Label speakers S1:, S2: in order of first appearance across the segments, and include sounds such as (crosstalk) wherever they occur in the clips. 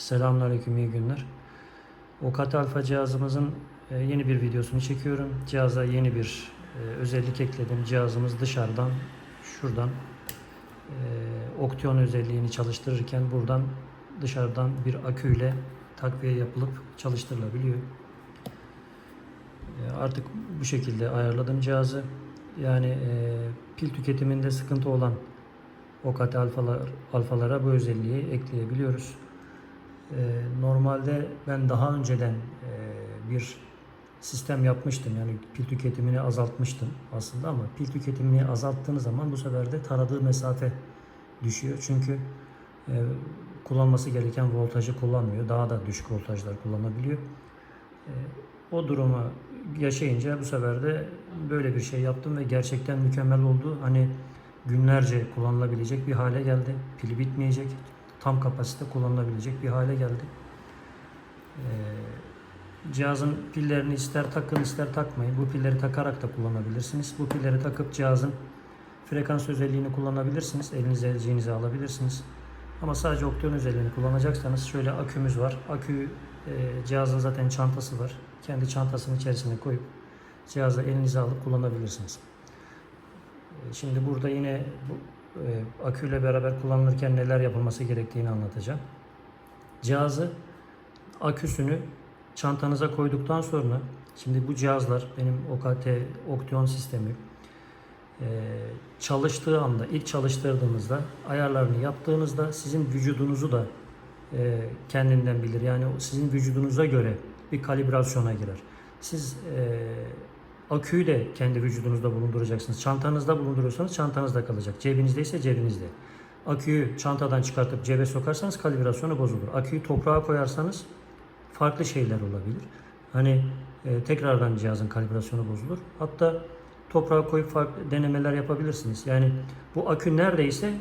S1: Selamünaleyküm, iyi günler. Okat Alfa cihazımızın e, yeni bir videosunu çekiyorum. Cihaza yeni bir e, özellik ekledim. Cihazımız dışarıdan, şuradan e, Oktion özelliğini çalıştırırken buradan dışarıdan bir aküyle takviye yapılıp çalıştırılabiliyor. Artık bu şekilde ayarladım cihazı. Yani pil tüketiminde sıkıntı olan Okat alfalar, alfalara bu özelliği ekleyebiliyoruz. Ee, normalde ben daha önceden e, bir sistem yapmıştım. Yani pil tüketimini azaltmıştım aslında ama pil tüketimini azalttığınız zaman bu sefer de taradığı mesafe düşüyor. Çünkü e, kullanması gereken voltajı kullanmıyor. Daha da düşük voltajlar kullanabiliyor. E, o durumu yaşayınca bu sefer de böyle bir şey yaptım ve gerçekten mükemmel oldu. Hani günlerce kullanılabilecek bir hale geldi. Pili bitmeyecek, tam kapasite kullanılabilecek bir hale geldi. Ee, cihazın pillerini ister takın ister takmayın. Bu pilleri takarak da kullanabilirsiniz. Bu pilleri takıp cihazın frekans özelliğini kullanabilirsiniz. Elinize elciğinize alabilirsiniz. Ama sadece Oktion özelliğini kullanacaksanız şöyle akümüz var. Akü e, cihazın zaten çantası var. Kendi çantasının içerisine koyup cihazı elinize alıp kullanabilirsiniz. E, Şimdi burada yine bu e, aküyle beraber kullanılırken neler yapılması gerektiğini anlatacağım. Cihazı aküsünü çantanıza koyduktan sonra şimdi bu cihazlar benim OKT Oktion sistemi e, çalıştığı anda ilk çalıştırdığınızda ayarlarını yaptığınızda sizin vücudunuzu da e, kendinden bilir. Yani sizin vücudunuza göre bir kalibrasyona girer. Siz e, aküyü de kendi vücudunuzda bulunduracaksınız. Çantanızda bulunduruyorsanız çantanızda kalacak. Cebinizde ise cebinizde. Aküyü çantadan çıkartıp cebe sokarsanız kalibrasyonu bozulur. Aküyü toprağa koyarsanız farklı şeyler olabilir. Hani e, tekrardan cihazın kalibrasyonu bozulur. Hatta toprağa koyup farklı denemeler yapabilirsiniz. Yani bu akü neredeyse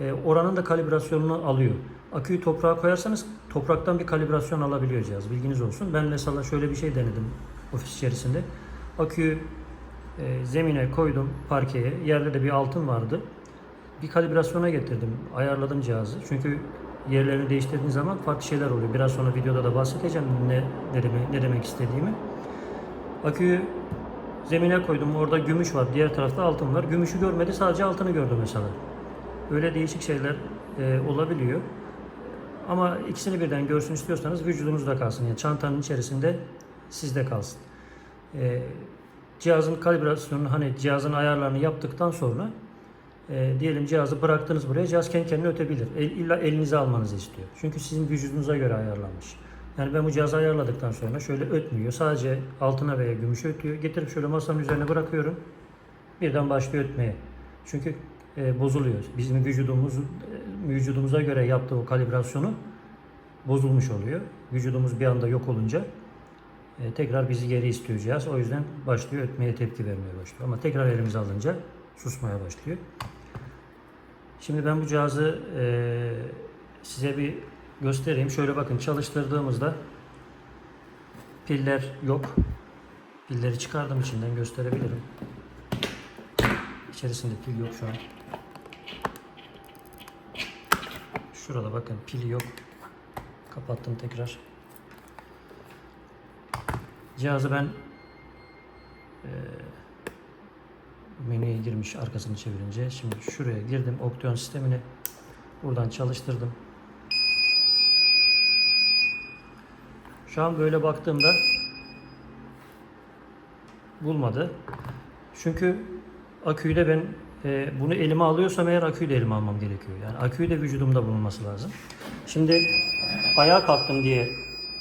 S1: e, oranın da kalibrasyonunu alıyor. Aküyü toprağa koyarsanız topraktan bir kalibrasyon alabiliyor cihaz. Bilginiz olsun. Ben mesela şöyle bir şey denedim ofis içerisinde. Aküyü e, zemine koydum parkeye. Yerde de bir altın vardı. Bir kalibrasyona getirdim. Ayarladım cihazı. Çünkü yerlerini değiştirdiğiniz zaman farklı şeyler oluyor. Biraz sonra videoda da bahsedeceğim ne, ne, demek, ne demek istediğimi. Aküyü zemine koydum. Orada gümüş var. Diğer tarafta altın var. Gümüşü görmedi. Sadece altını gördü mesela. Öyle değişik şeyler e, olabiliyor. Ama ikisini birden görsün istiyorsanız vücudunuzda kalsın. Yani çantanın içerisinde sizde kalsın. E, cihazın kalibrasyonunu hani cihazın ayarlarını yaptıktan sonra e, diyelim cihazı bıraktınız buraya cihaz kendi kendine ötebilir. El, illa elinize almanızı istiyor. Çünkü sizin vücudunuza göre ayarlanmış. Yani ben bu cihazı ayarladıktan sonra şöyle ötmüyor. Sadece altına veya gümüşe ötüyor. Getirip şöyle masanın üzerine bırakıyorum. Birden başlıyor ötmeye. Çünkü e, bozuluyor. Bizim vücudumuz e, vücudumuza göre yaptığı o kalibrasyonu bozulmuş oluyor. Vücudumuz bir anda yok olunca e, tekrar bizi geri istiyor cihaz. O yüzden başlıyor ötmeye tepki vermeye başlıyor. Ama tekrar elimize alınca susmaya başlıyor. Şimdi ben bu cihazı e, size bir göstereyim. Şöyle bakın çalıştırdığımızda piller yok. Pilleri çıkardım içinden gösterebilirim. İçerisinde pil yok şu an. Şurada bakın pili yok. Kapattım tekrar. Cihazı ben e, menüye girmiş arkasını çevirince. Şimdi şuraya girdim Oktion sistemine. Buradan çalıştırdım. Şu an böyle baktığımda bulmadı. Çünkü aküyü de ben e, bunu elime alıyorsam eğer aküyü de elime almam gerekiyor. Yani aküyü de vücudumda bulunması lazım. Şimdi ayağa kalktım diye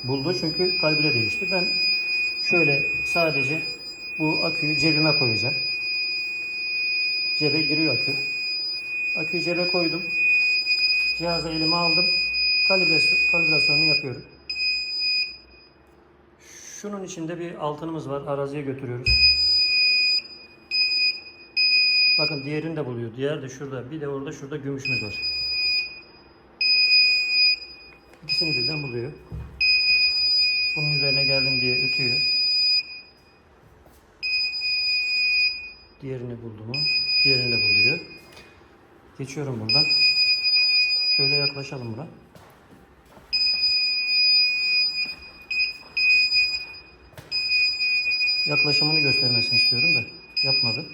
S1: buldu çünkü kalibre değişti. Ben şöyle sadece bu aküyü cebime koyacağım. Cebe giriyor akü. Aküyü cebe koydum. Cihazı elime aldım. Kalibrasyon, kalibrasyonunu yapıyorum. Şunun içinde bir altınımız var. Araziye götürüyoruz. Bakın diğerini de buluyor. Diğer de şurada. Bir de orada şurada gümüşümüz var. İkisini birden buluyor. Bunun üzerine geldim diye ötüyor. Diğerini buldu mu? Diğerini de buluyor. Geçiyorum buradan. Şöyle yaklaşalım buna. Yaklaşımını göstermesini istiyorum da yapmadı.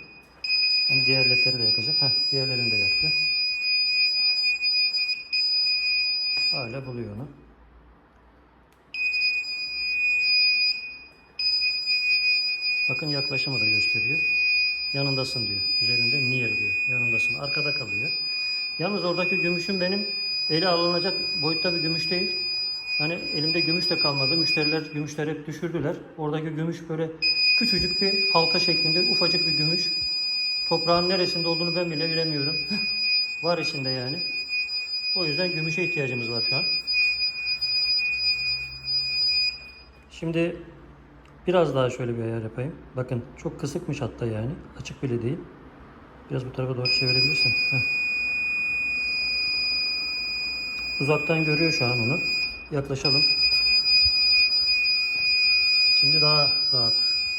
S1: Hem diğer ledleri de yakacak. Heh, diğerlerini de yaktı. Hala buluyor onu. Bakın yaklaşımı da gösteriyor. Yanındasın diyor. Üzerinde near diyor. Yanındasın. Arkada kalıyor. Yalnız oradaki gümüşün benim eli alınacak boyutta bir gümüş değil. Hani elimde gümüş de kalmadı. Müşteriler gümüşleri hep düşürdüler. Oradaki gümüş böyle küçücük bir halka şeklinde ufacık bir gümüş. Toprağın neresinde olduğunu ben bile bilemiyorum. (laughs) var içinde yani. O yüzden gümüşe ihtiyacımız var şu an. Şimdi biraz daha şöyle bir ayar yapayım. Bakın çok kısıkmış hatta yani. Açık bile değil. Biraz bu tarafa doğru çevirebilirsin. Heh. Uzaktan görüyor şu an onu. Yaklaşalım. Şimdi daha rahat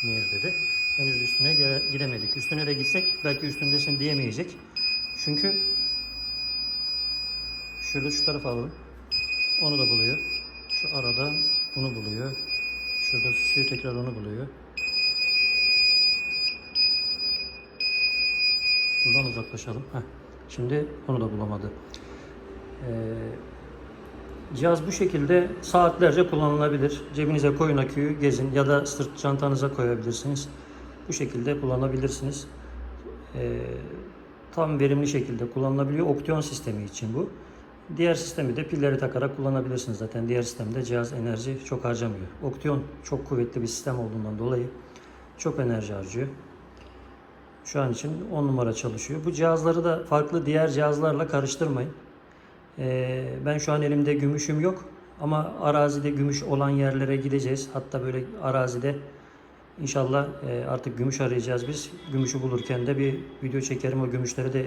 S1: Nehir dedi. Henüz üstüne gidemedik. Üstüne de gitsek belki üstündesin diyemeyecek. Çünkü şurada şu tarafa alalım. Onu da buluyor. Şu arada bunu buluyor. Şurada susuyor tekrar onu buluyor. Buradan uzaklaşalım. Heh. Şimdi onu da bulamadı. Ee, Cihaz bu şekilde saatlerce kullanılabilir. Cebinize koyun aküyü gezin ya da sırt çantanıza koyabilirsiniz. Bu şekilde kullanabilirsiniz. Ee, tam verimli şekilde kullanılabiliyor. Opsiyon sistemi için bu. Diğer sistemi de pilleri takarak kullanabilirsiniz zaten. Diğer sistemde cihaz enerji çok harcamıyor. Opsiyon çok kuvvetli bir sistem olduğundan dolayı çok enerji harcıyor. Şu an için 10 numara çalışıyor. Bu cihazları da farklı diğer cihazlarla karıştırmayın. Ee, ben şu an elimde gümüşüm yok ama arazide gümüş olan yerlere gideceğiz. Hatta böyle arazide inşallah e, artık gümüş arayacağız biz. Gümüşü bulurken de bir video çekerim o gümüşleri de